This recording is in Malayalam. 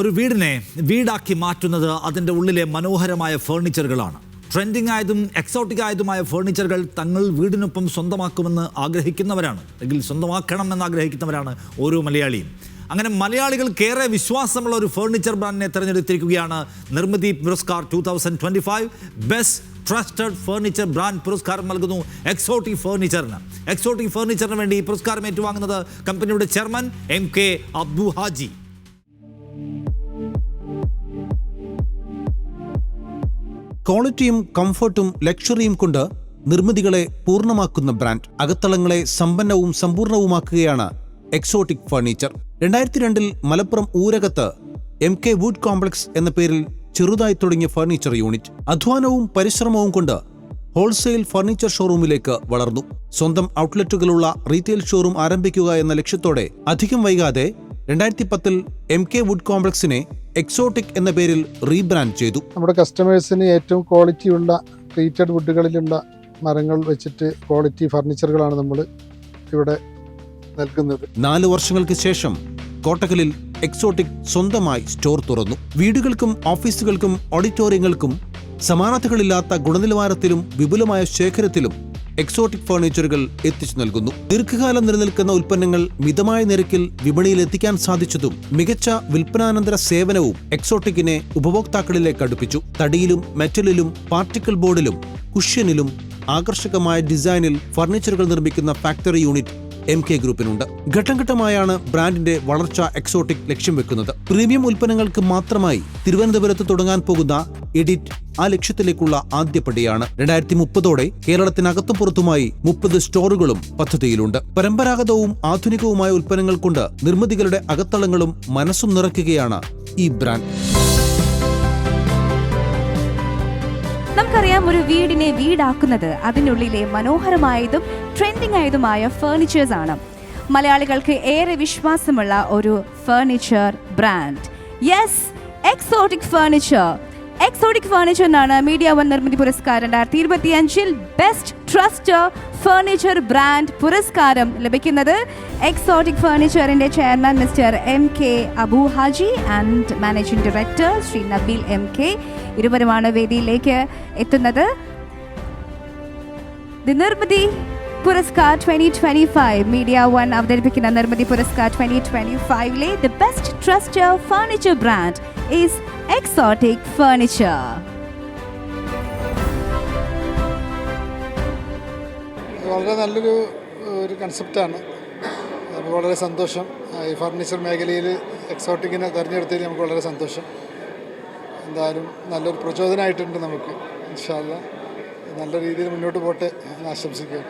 ഒരു വീടിനെ വീടാക്കി മാറ്റുന്നത് അതിന്റെ ഉള്ളിലെ മനോഹരമായ ഫേർണിച്ചറുകളാണ്. ട്രെൻഡിങ് ആയതും എക്സോട്ടിക് ആയതുമായ ഫേർണിച്ചറുകൾ തങ്ങൾ വീടിനൊപ്പം സ്വന്തമാക്കുമെന്ന് ആഗ്രഹിക്കുന്നവരാണ്. അല്ലെങ്കിൽ സ്വന്തമാക്കണം എന്ന് ആഗ്രഹിക്കുന്നവരാണ് ഓരോ മലയാളിയും. അങ്ങനെ മലയാളികൾക്കേറെ വിശ്വാസമുള്ള ഒരു ഫേർണിച്ചർ ബ്രാൻഡിനെ തിരഞ്ഞെടുത്തിരിക്കുകയാണ് Nirmithi Puraskar two thousand twenty five best trusted furniture brand പുരസ്കാരം നൽകുന്നു എക്സോട്ടിക് ഫേർണിച്ചറിന് എക്സോട്ടിക് ഫേർണിച്ചറിന് വേണ്ടി ഈ പുരസ്കാരം ഏറ്റുവാങ്ങുന്നത് കമ്പനിയുടെ chairman M K Abdu Haji ക്വാളിറ്റിയും കംഫർട്ടും ലക്ഷറിയും കൊണ്ട് നിർമ്മിതികളെ പൂർണമാക്കുന്ന ബ്രാൻഡ് അകത്തളങ്ങളെ സമ്പന്നവും സമ്പൂർണവുമാക്കുകയാണ് എക്സോട്ടിക് ഫർണിച്ചർ. രണ്ടായിരത്തി രണ്ടിൽ മലപ്പുറം ഊരകത്ത് എം കെ വുഡ് കോംപ്ലക്സ് എന്ന പേരിൽ ചെറുതായി തുടങ്ങിയ ഫർണിച്ചർ യൂണിറ്റ് അധ്വാനവും പരിശ്രമവും കൊണ്ട് ഹോൾസെയിൽ ഫർണിച്ചർ ഷോറൂമിലേക്ക് വളർന്നു. സ്വന്തം ഔട്ട്ലെറ്റുകളുള്ള റീറ്റെയിൽ ഷോറൂം ആരംഭിക്കുക എന്ന ലക്ഷ്യത്തോടെ അധികം വൈകാതെ രണ്ടായിരത്തി പത്തിൽ എം കെ വുഡ് കോംപ്ലക്സിനെ എക്സോട്ടിക് എന്ന പേരിൽ റീബ്രാൻഡ് ചെയ്തു. നമ്മുടെ കസ്റ്റമേഴ്സിന് ഏറ്റവും ക്വാളിറ്റി ഉള്ള ട്രീറ്റഡ് വുഡുകളിലുള്ള മരങ്ങൾ വെച്ചിട്ട് ക്വാളിറ്റി ഫർണിച്ചറുകളാണ് നമ്മൾ ഇവിടെ നൽകുന്നത്. നാല് വർഷങ്ങൾക്ക് ശേഷം കോട്ടക്കലിൽ എക്സോട്ടിക് സ്വന്തമായി സ്റ്റോർ തുറന്നു. വീടുകൾക്കും ഓഫീസുകൾക്കും ഓഡിറ്റോറിയങ്ങൾക്കും സമാനതകളില്ലാത്ത ഗുണനിലവാരത്തിലും വിപുലമായ ശേഖരത്തിലും എക്സോട്ടിക് ഫർണിച്ചറുകൾ എത്തിച്ചു നൽകുന്നു. ദീർഘകാലം നിലനിൽക്കുന്ന ഉൽപ്പന്നങ്ങൾ മിതമായ നിരക്കിൽ വിപണിയിൽ എത്തിക്കാൻ സാധിച്ചതും മികച്ച വിൽപ്പനാനന്തര സേവനവും എക്സോട്ടിക്കിനെ ഉപഭോക്താക്കളിലേക്ക് അടുപ്പിച്ചു. തടിയിലും മെറ്റലിലും പാർട്ടിക്കിൾ ബോർഡിലും കുഷ്യനിലും ആകർഷകമായ ഡിസൈനിൽ ഫർണിച്ചറുകൾ നിർമ്മിക്കുന്ന ഫാക്ടറി യൂണിറ്റ് എം കെ ഗ്രൂപ്പിനുണ്ട് ഘട്ടം ഘട്ടമായാണ് ബ്രാൻഡിന്റെ വളർച്ച എക്സോട്ടിക് ലക്ഷ്യം വെക്കുന്നത്. പ്രീമിയം ഉൽപ്പന്നങ്ങൾക്ക് മാത്രമായി തിരുവനന്തപുരത്ത് തുടങ്ങാൻ പോകുന്ന എഡിറ്റ് ആ ലക്ഷ്യത്തിലേക്കുള്ള ആദ്യപടിയാണ് രണ്ടായിരത്തി മുപ്പതോടെ കേരളത്തിനകത്തും പുറത്തുമായി മുപ്പത് സ്റ്റോറുകളും പദ്ധതിയിലുണ്ട്. പരമ്പരാഗതവും ആധുനികവുമായ ഉൽപ്പന്നങ്ങൾ കൊണ്ട് നിർമ്മിതികളുടെ അകത്തളങ്ങളും മനസ്സും നിറയ്ക്കുകയാണ് ഈ ബ്രാൻഡ്. നമുക്കറിയാം ഒരു വീടിനെ വീടാക്കുന്നത് അതിനുള്ളിലെ മനോഹരമായതും ട്രെൻഡിങ് ആയതുമായ ഫേർണിച്ചേഴ്സ് ആണ്. മലയാളികൾക്ക് ഏറെ വിശ്വാസമുള്ള ഒരു furniture brand yes Exotic furniture Exotic furniture എന്നാണ് മീഡിയ വൺ നിർമ്മിതി പുരസ്കാരം. രണ്ടായിരത്തി ഇരുപത്തി അഞ്ചിൽ ബെസ്റ്റ് ട്രസ്റ്റ് ഫേർണിച്ചർ ബ്രാൻഡ് പുരസ്കാരം ലഭിക്കുന്നത് Exotic ഫേർണിച്ചറിന്റെ chairman mister M K Abu Haji and managing director Shri Nabeel M K ഇരുവരുമാണ് വേദിയിലേക്ക് എത്തുന്നത്. The Nirmithi Puraskar twenty twenty five Media One അവതരിപ്പിക്കുന്ന Nirmithi Puraskar twenty twenty ഫൈവിലെ the best trust furniture brand is exotic furniture. വളരെ നല്ലൊരു ഒരു കൺസെപ്റ്റാണ് വളരെ സന്തോഷം. ഈ ഫർണിച്ചർ മേഖലയിൽ എക്സോട്ടിക്കിനെ തിരഞ്ഞെടുത്തതിൽ നമുക്ക് വളരെ സന്തോഷം. എന്തായാലും നല്ലൊരു പ്രചോദനമായിട്ടുണ്ട് നമുക്ക് ഇൻഷാല്ല നല്ല രീതിയിൽ മുന്നോട്ട് പോട്ടെ എന്ന് ആശംസിക്കുക